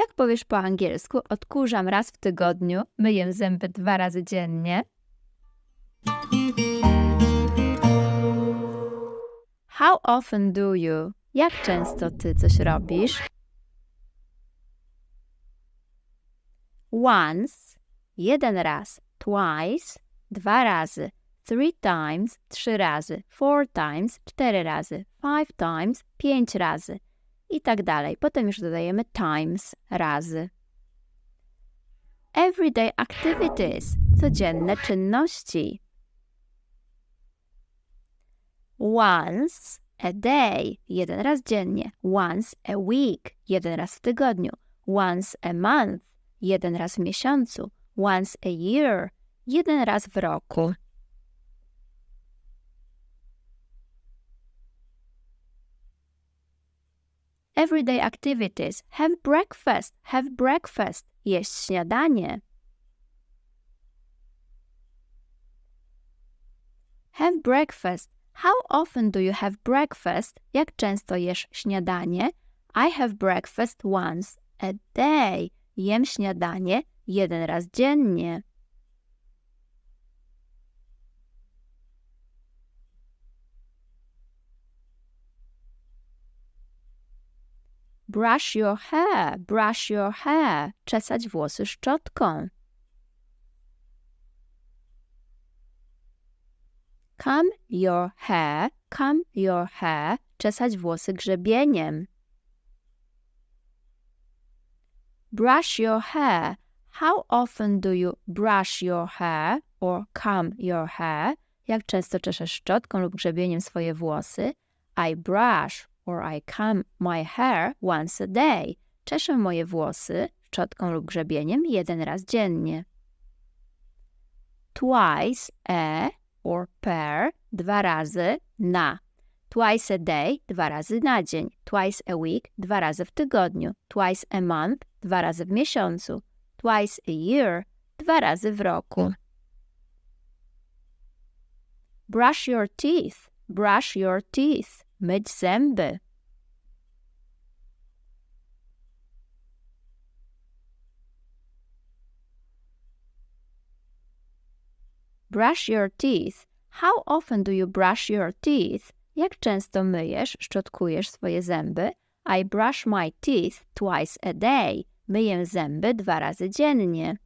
Jak powiesz po angielsku, odkurzam raz w tygodniu, myję zęby dwa razy dziennie. How often do you? Jak często ty coś robisz? Once, jeden raz, twice, dwa razy, three times, trzy razy, four times, cztery razy, five times, pięć razy i tak dalej. Potem już dodajemy times, razy. Everyday activities, codzienne czynności. Once a day, jeden raz dziennie. Once a week, jeden raz w tygodniu. Once a month, jeden raz w miesiącu. Once a year, jeden raz w roku. Everyday activities. Have breakfast. Have breakfast. Jeść śniadanie. Have breakfast. How often do you have breakfast? Jak często jesz śniadanie? I have breakfast once a day. Jem śniadanie jeden raz dziennie. Brush your hair, brush your hair. Czesać włosy szczotką. Comb your hair, comb your hair. Czesać włosy grzebieniem. Brush your hair. How often do you brush your hair or comb your hair? Jak często czeszesz szczotką lub grzebieniem swoje włosy? I brush or I comb my hair once a day. Czeszę moje włosy szczotką lub grzebieniem jeden raz dziennie. Twice a or per dwa razy na. Twice a day dwa razy na dzień. Twice a week dwa razy w tygodniu. Twice a month dwa razy w miesiącu. Twice a year dwa razy w roku. Brush your teeth. Brush your teeth. Myć zęby. Brush your teeth. How often do you brush your teeth? Jak często myjesz, szczotkujesz swoje zęby? I brush my teeth twice a day. Myję zęby dwa razy dziennie.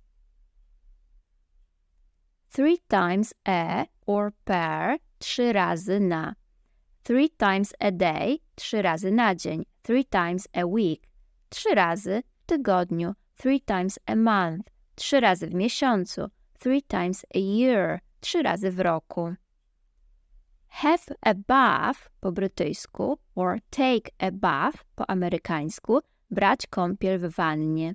Three times a or per, trzy razy na. Three times a day, trzy razy na dzień. Three times a week, trzy razy w tygodniu. Three times a month, trzy razy w miesiącu. Three times a year, trzy razy w roku. Have a bath po brytyjsku or take a bath po amerykańsku, brać kąpiel w wannie.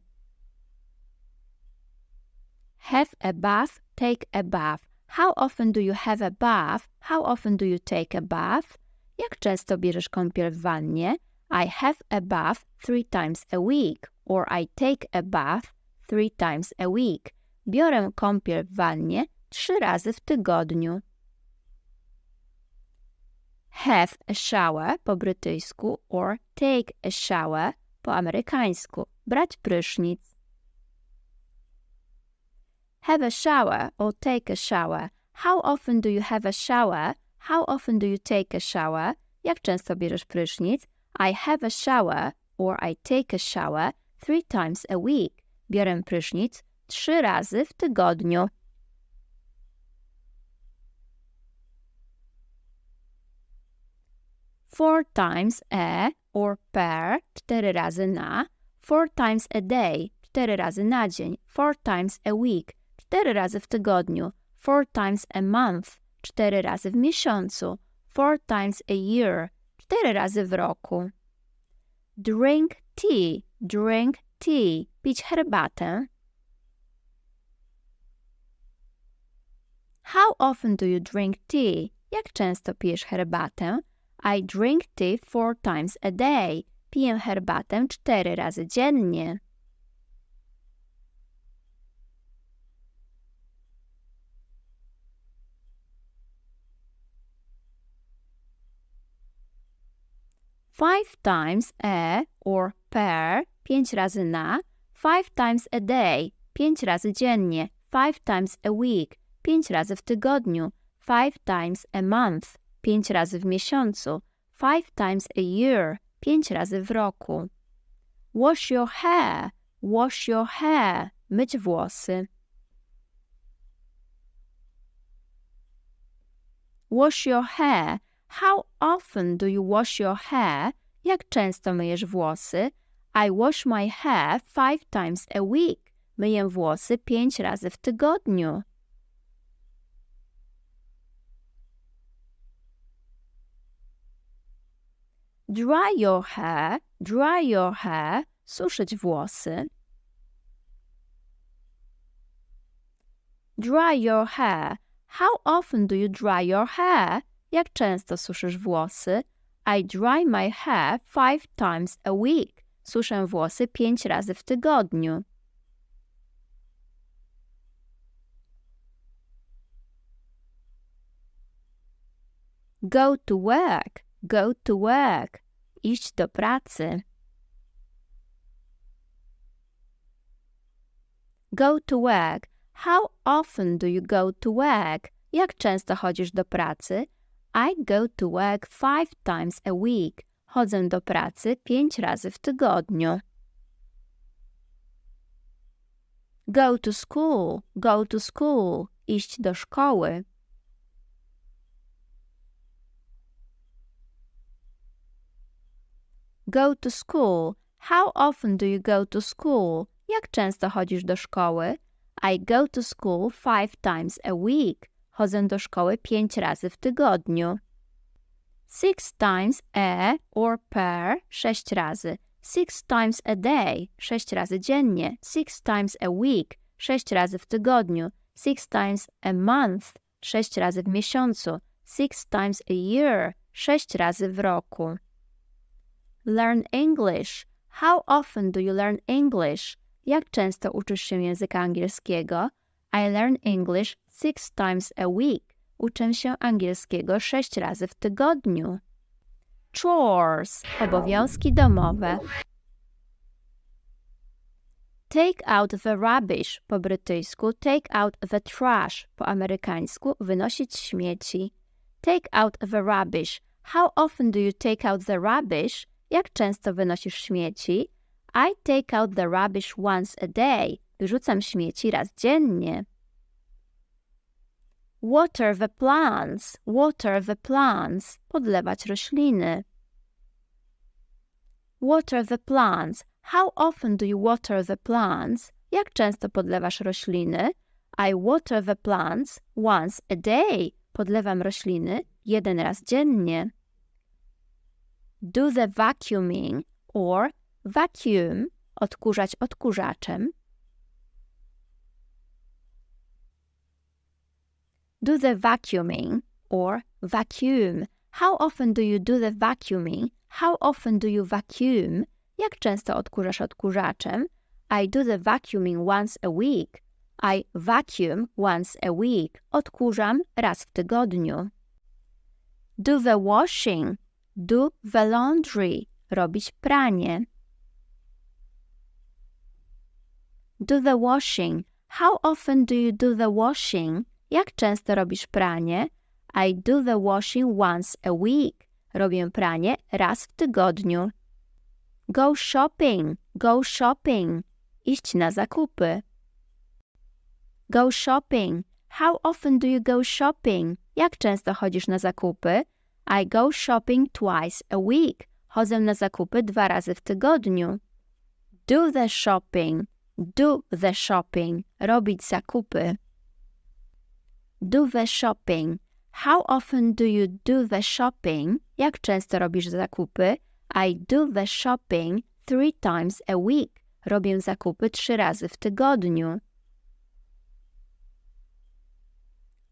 Have a bath, take a bath. How often do you have a bath? How often do you take a bath? Jak często bierzesz kąpiel w wannie? I have a bath three times a week or I take a bath three times a week. Biorę kąpiel w wannie trzy razy w tygodniu. Have a shower po brytyjsku or take a shower po amerykańsku. Brać prysznic. Have a shower or take a shower. How often do you have a shower? How often do you take a shower? Jak często bierzesz prysznic? I have a shower or I take a shower three times a week. Biorę prysznic trzy razy w tygodniu. Four times a or per, cztery razy na. Four times a day, cztery razy na dzień. Four times a week, cztery razy w tygodniu. Four times a month, cztery razy w miesiącu. Four times a year, cztery razy w roku. Drink tea, drink tea, pić herbatę. How often do you drink tea? Jak często pijesz herbatę? I drink tea four times a day. Piję herbatę cztery razy dziennie. Five times a or per pięć razy na. Five times a day, pięć razy dziennie. Five times a week, pięć razy w tygodniu. Five times a month, pięć razy w miesiącu. Five times a year, pięć razy w roku. Wash your hair, wash your hair, myć włosy. Wash your hair. How often do you wash your hair? Jak często myjesz włosy? I wash my hair five times a week. Myję włosy pięć razy w tygodniu. Dry your hair, dry your hair, suszyć włosy. Dry your hair. How often do you dry your hair? Jak często suszysz włosy? I dry my hair five times a week. Suszę włosy pięć razy w tygodniu. Go to work, go to work. Iść do pracy. Go to work. How often do you go to work? Jak często chodzisz do pracy? I go to work five times a week. Chodzę do pracy pięć razy w tygodniu. Go to school, go to school. Iść do szkoły. Go to school. How often do you go to school? Jak często chodzisz do szkoły? I go to school five times a week. Chodzę do szkoły pięć razy w tygodniu. Six times a or per sześć razy. Six times a day sześć razy dziennie. Six times a week sześć razy w tygodniu. Six times a month sześć razy w miesiącu. Six times a year sześć razy w roku. Learn English. How often do you learn English? Jak często uczysz się języka angielskiego? I learn English six times a week. Uczę się angielskiego sześć razy w tygodniu. Chores. Obowiązki domowe. Take out the rubbish po brytyjsku, take out the trash po amerykańsku, wynosić śmieci. Take out the rubbish. How often do you take out the rubbish? Jak często wynosisz śmieci? I take out the rubbish once a day. Wyrzucam śmieci raz dziennie. Water the plants. Water the plants. Podlewać rośliny. Water the plants. How often do you water the plants? Jak często podlewasz rośliny? I water the plants once a day. Podlewam rośliny jeden raz dziennie. Do the vacuuming or vacuum odkurzać odkurzaczem. Do the vacuuming or vacuum. How often do you do the vacuuming? How often do you vacuum? Jak często odkurzasz odkurzaczem? I do the vacuuming once a week. I vacuum once a week. Odkurzam raz w tygodniu. Do the washing. Do the laundry. Robić pranie. Do the washing. How often do you do the washing? Jak często robisz pranie? I do the washing once a week. Robię pranie raz w tygodniu. Go shopping, go shopping. Iść na zakupy. Go shopping. How often do you go shopping? Jak często chodzisz na zakupy? I go shopping twice a week. Chodzę na zakupy dwa razy w tygodniu. Do the shopping. Do the shopping. Robić zakupy. Do the shopping. How often do you do the shopping? Jak często robisz zakupy? I do the shopping three times a week. Robię zakupy trzy razy w tygodniu.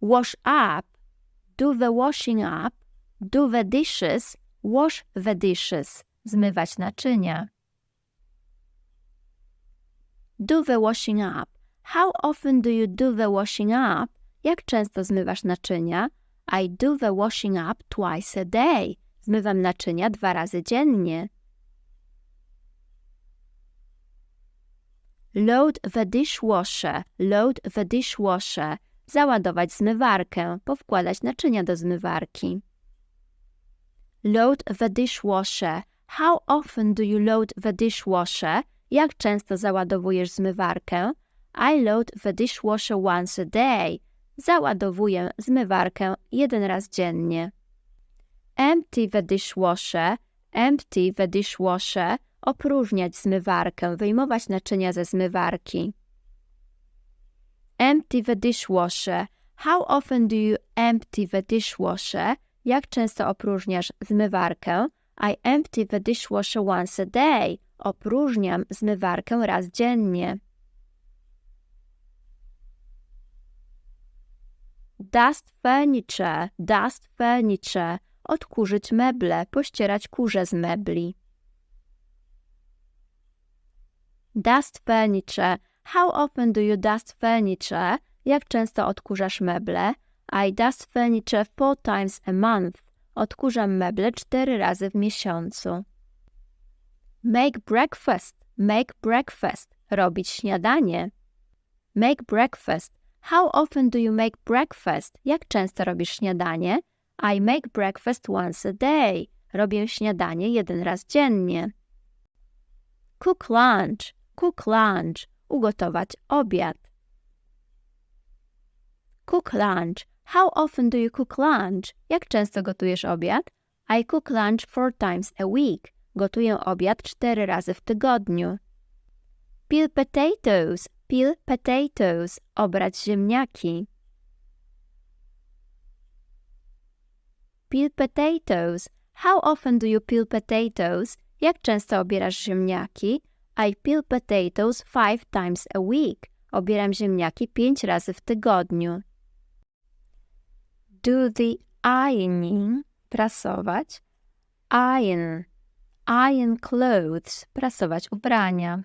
Wash up. Do the washing up. Do the dishes. Wash the dishes. Zmywać naczynia. Do the washing up. How often do you do the washing up? Jak często zmywasz naczynia? I do the washing up twice a day. Zmywam naczynia dwa razy dziennie. Load the dishwasher. Load the dishwasher. Załadować zmywarkę. Powkładać naczynia do zmywarki. Load the dishwasher. How often do you load the dishwasher? Jak często załadowujesz zmywarkę? I load the dishwasher once a day. Załadowuję zmywarkę jeden raz dziennie. Empty the dishwasher. Empty the dishwasher. Opróżniać zmywarkę, wyjmować naczynia ze zmywarki. Empty the dishwasher. How often do you empty the dishwasher? Jak często opróżniasz zmywarkę? I empty the dishwasher once a day. Opróżniam zmywarkę raz dziennie. Dust furniture, dust furniture. Odkurzyć meble, pościerać kurze z mebli. Dust furniture. How often do you dust furniture? Jak często odkurzasz meble? I dust furniture four times a month. Odkurzam meble cztery razy w miesiącu. Make breakfast. Make breakfast. Robić śniadanie. Make breakfast. How often do you make breakfast? Jak często robisz śniadanie? I make breakfast once a day. Robię śniadanie jeden raz dziennie. Cook lunch. Cook lunch. Ugotować obiad. Cook lunch. How often do you cook lunch? Jak często gotujesz obiad? I cook lunch four times a week. Gotuję obiad cztery razy w tygodniu. Peel potatoes. Peel potatoes. Obrać ziemniaki. Peel potatoes. How often do you peel potatoes? Jak często obierasz ziemniaki? I peel potatoes five times a week. Obieram ziemniaki pięć razy w tygodniu. Do the ironing. Prasować. Iron. Iron clothes. Prasować ubrania.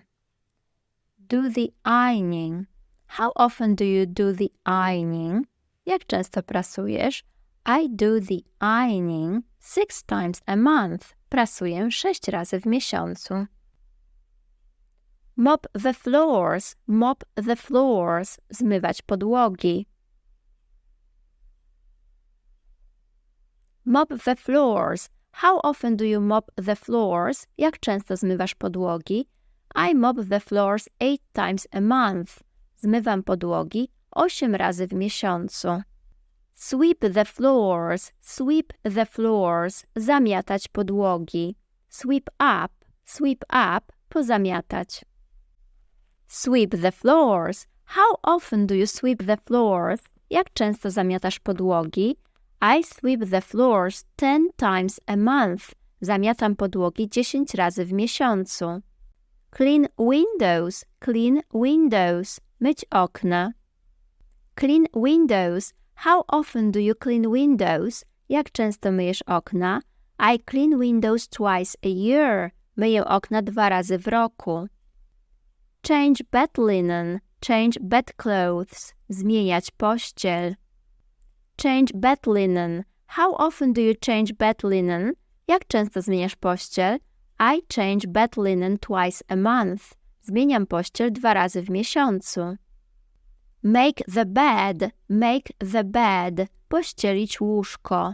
Do the ironing. How often do you do the ironing? Jak często prasujesz? I do the ironing six times a month. Prasuję sześć razy w miesiącu. Mop the floors. Mop the floors. Zmywać podłogi. Mop the floors. How often do you mop the floors? Jak często zmywasz podłogi? I mop the floors eight times a month. Zmywam podłogi osiem razy w miesiącu. Sweep the floors. Sweep the floors. Zamiatać podłogi. Sweep up. Sweep up. Pozamiatać. Sweep the floors. How often do you sweep the floors? Jak często zamiatasz podłogi? I sweep the floors ten times a month. Zamiatam podłogi 10 razy w miesiącu. Clean windows, clean windows. Myć okna. Clean windows. How often do you clean windows? Jak często myjesz okna? I clean windows twice a year. Myję okna dwa razy w roku. Change bed linen. Change bed clothes. Zmieniać pościel. Change bed linen. How often do you change bed linen? Jak często zmieniasz pościel? I change bed linen twice a month. Zmieniam pościel dwa razy w miesiącu. Make the bed. Make the bed. Pościelić łóżko.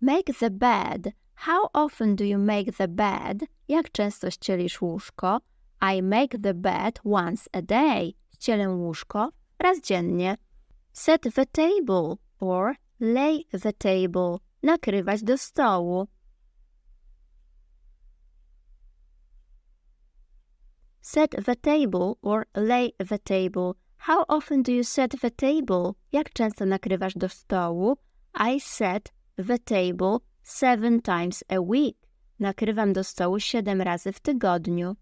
Make the bed. How often do you make the bed? Jak często ścielisz łóżko? I make the bed once a day. Ścielę łóżko raz dziennie. Set the table or lay the table. Nakrywać do stołu. Set the table or lay the table. How often do you set the table? Jak często nakrywasz do stołu? I set the table seven times a week. Nakrywam do stołu siedem razy w tygodniu.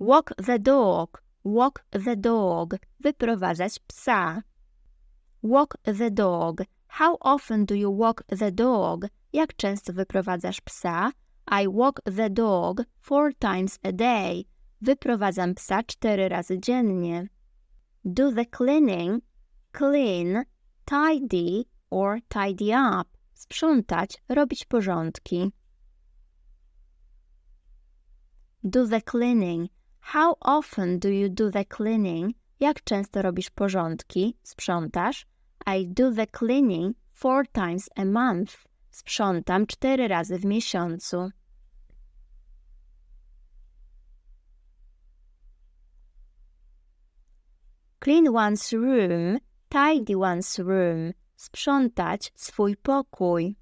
Walk the dog. Walk the dog. Wyprowadzać psa. Walk the dog. How often do you walk the dog? Jak często wyprowadzasz psa? I walk the dog four times a day. Wyprowadzam psa cztery razy dziennie. Do the cleaning. Clean, tidy or tidy up. Sprzątać, robić porządki. Do the cleaning. How often do you do the cleaning? Jak często robisz porządki? Sprzątasz? I do the cleaning four times a month. Sprzątam cztery razy w miesiącu. Clean one's room, tidy one's room. Sprzątać swój pokój.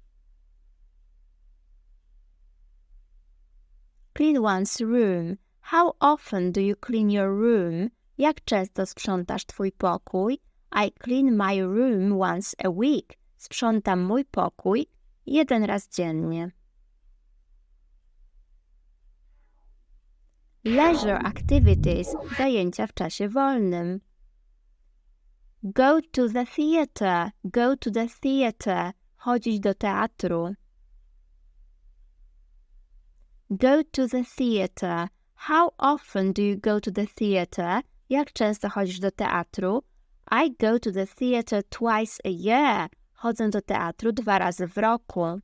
Clean one's room. How often do you clean your room? Jak często sprzątasz twój pokój? I clean my room once a week. Sprzątam mój pokój jeden raz dziennie. Leisure activities, zajęcia w czasie wolnym. Go to the theater, go to the theater, chodzić do teatru. Go to the theater. How often do you go to the theater? Jak często chodzisz do teatru? I go to the theater twice a year. Chodzę do teatru dwa razy w roku.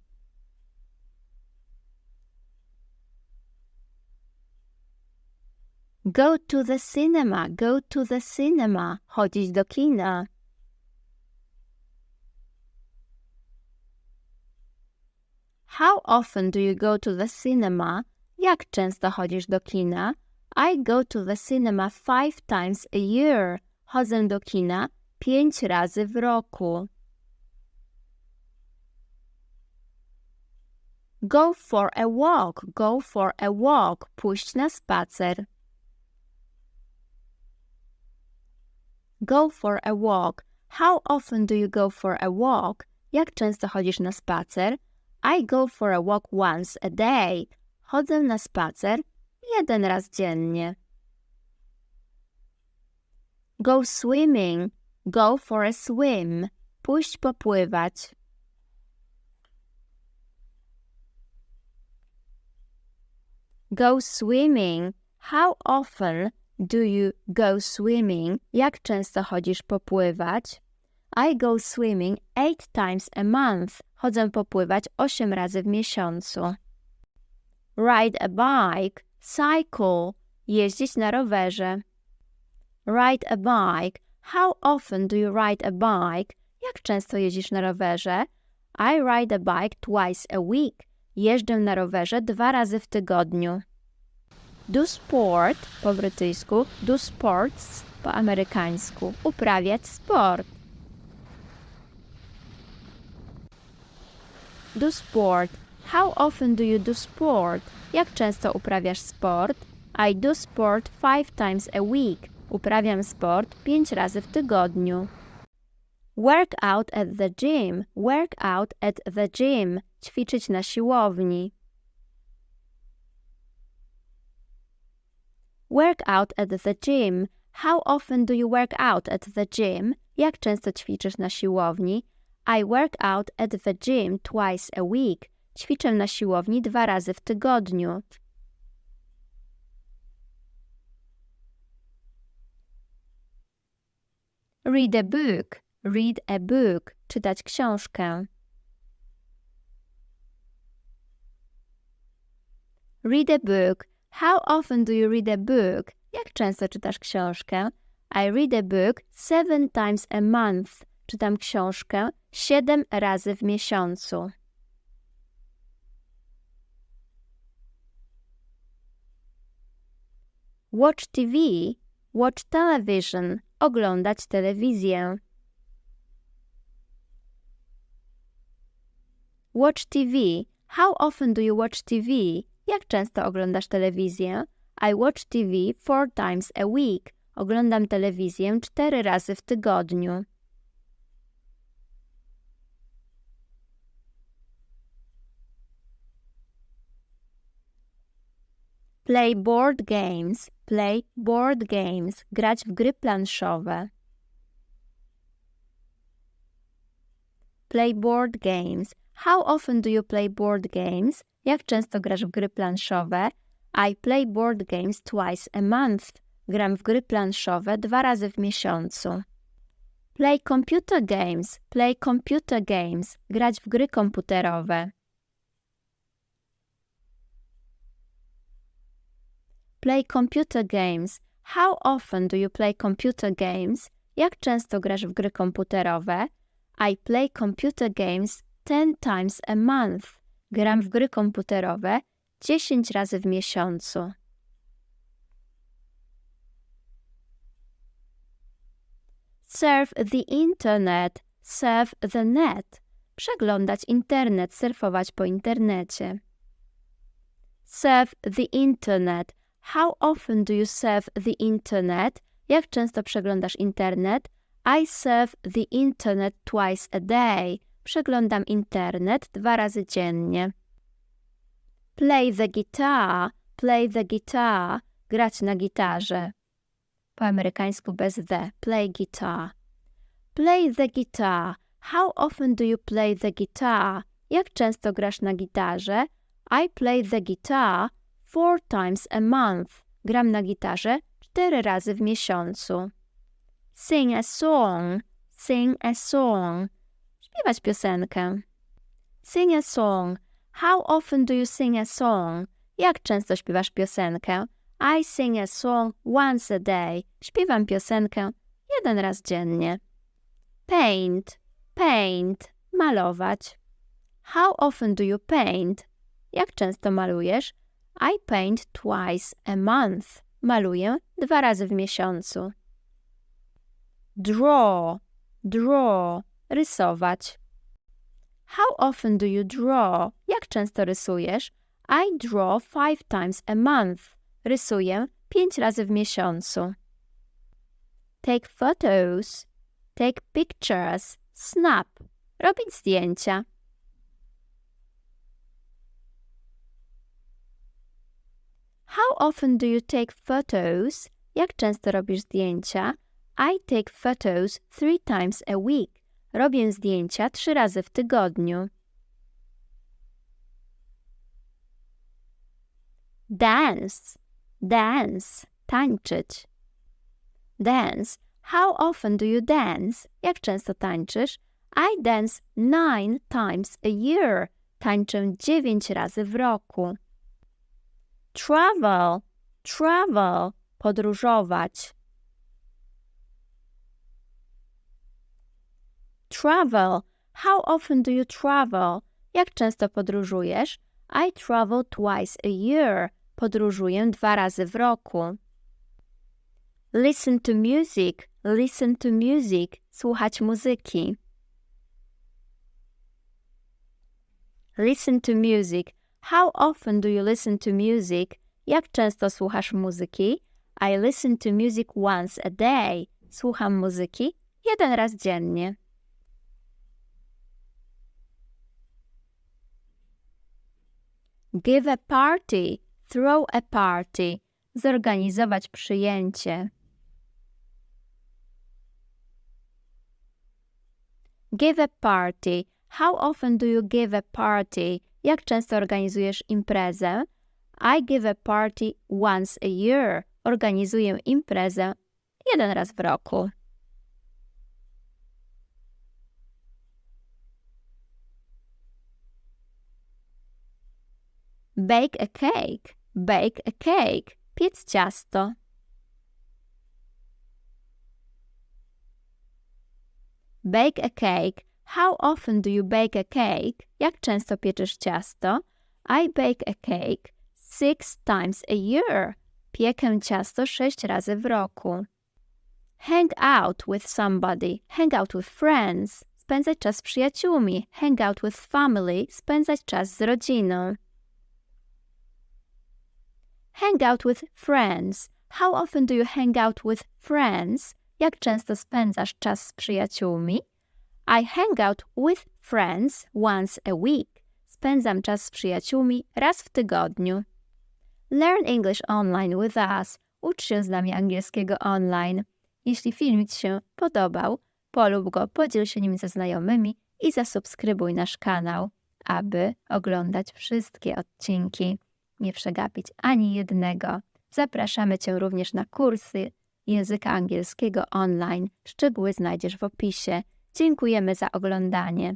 Go to the cinema, go to the cinema. Chodzić do kina. How often do you go to the cinema? Jak często chodzisz do kina? I go to the cinema five times a year. Chodzę do kina pięć razy w roku. Go for a walk, go for a walk. Pójść na spacer. Go for a walk. How often do you go for a walk? Jak często chodzisz na spacer? I go for a walk once a day. Chodzę na spacer jeden raz dziennie. Go swimming. Go for a swim. Pójść popływać. Go swimming. How often do you go swimming? Jak często chodzisz popływać? I go swimming eight times a month. Chodzę popływać osiem razy w miesiącu. Ride a bike, cycle, jeździć na rowerze. Ride a bike. How often do you ride a bike? Jak często jeździsz na rowerze? I ride a bike twice a week. Jeżdżę na rowerze dwa razy w tygodniu. Do sport po brytyjsku, do sports po amerykańsku. Uprawiać sport. Do sport. How often do you do sport? Jak często uprawiasz sport? I do sport five times a week. Uprawiam sport pięć razy w tygodniu. Work out at the gym. Work out at the gym. Ćwiczyć na siłowni. Work out at the gym. How often do you work out at the gym? Jak często ćwiczysz na siłowni? I work out at the gym twice a week. Ćwiczę na siłowni dwa razy w tygodniu. Read a book. Read a book. Czytać książkę. Read a book. How often do you read a book? Jak często czytasz książkę? I read a book seven times a month. Czytam książkę siedem razy w miesiącu. Watch TV. Watch television. Oglądać telewizję. Watch TV. How often do you watch TV? Jak często oglądasz telewizję? I watch TV four times a week. Oglądam telewizję cztery razy w tygodniu. Play board games. Play board games. Grać w gry planszowe. Play board games. How often do you play board games? Jak często grasz w gry planszowe? I play board games twice a month. Gram w gry planszowe dwa razy w miesiącu. Play computer games. Play computer games. Grać w gry komputerowe. Play computer games. How often do you play computer games? Jak często grasz w gry komputerowe? I play computer games 10 times a month. Gram w gry komputerowe 10 razy w miesiącu. Surf the internet. Surf the net. Przeglądać internet, surfować po internecie. Surf the internet. How often do you surf the internet? Jak często przeglądasz internet? I surf the internet twice a day. Przeglądam internet dwa razy dziennie. Play the guitar. Play the guitar. Grać na gitarze. Po amerykańsku bez the. Play guitar. Play the guitar. How often do you play the guitar? Jak często grasz na gitarze? I play the guitar four times a month. Gram na gitarze cztery razy w miesiącu. Sing a song. Sing a song. Śpiewać piosenkę. Sing a song. How often do you sing a song? Jak często śpiewasz piosenkę? I sing a song once a day. Śpiewam piosenkę jeden raz dziennie. Paint. Paint. Malować. How often do you paint? Jak często malujesz? I paint twice a month. Maluję dwa razy w miesiącu. Draw. Draw. Rysować. How often do you draw? Jak często rysujesz? I draw five times a month. Rysuję pięć razy w miesiącu. Take photos. Take pictures. Snap. Robić zdjęcia. How often do you take photos? Jak często robisz zdjęcia? I take photos three times a week. Robię zdjęcia trzy razy w tygodniu. Dance. Dance. Tańczyć. Dance. How often do you dance? Jak często tańczysz? I dance nine times a year. Tańczę dziewięć razy w roku. Travel. Travel. Podróżować. Travel. How often do you travel? Jak często podróżujesz? I travel twice a year. Podróżuję dwa razy w roku. Listen to music. Listen to music. Słuchać muzyki. Listen to music. How often do you listen to music? Jak często słuchasz muzyki? I listen to music once a day. Słucham muzyki jeden raz dziennie. Give a party. Throw a party. Zorganizować przyjęcie. Give a party. How often do you give a party? Jak często organizujesz imprezę? I give a party once a year. Organizuję imprezę jeden raz w roku. Bake a cake. Bake a cake. Piec ciasto. Bake a cake. How often do you bake a cake? Jak często pieczysz ciasto? I bake a cake six times a year. Piekę ciasto sześć razy w roku. Hang out with somebody. Hang out with friends. Spędzać czas z przyjaciółmi. Hang out with family. Spędzać czas z rodziną. Hang out with friends. How often do you hang out with friends? Jak często spędzasz czas z przyjaciółmi? I hang out with friends once a week. Spędzam czas z przyjaciółmi raz w tygodniu. Learn English online with us. Ucz się z nami angielskiego online. Jeśli filmik Ci się podobał, polub go, podziel się nim ze znajomymi i zasubskrybuj nasz kanał, aby oglądać wszystkie odcinki. Nie przegapić ani jednego. Zapraszamy Cię również na kursy języka angielskiego online. Szczegóły znajdziesz w opisie. Dziękujemy za oglądanie.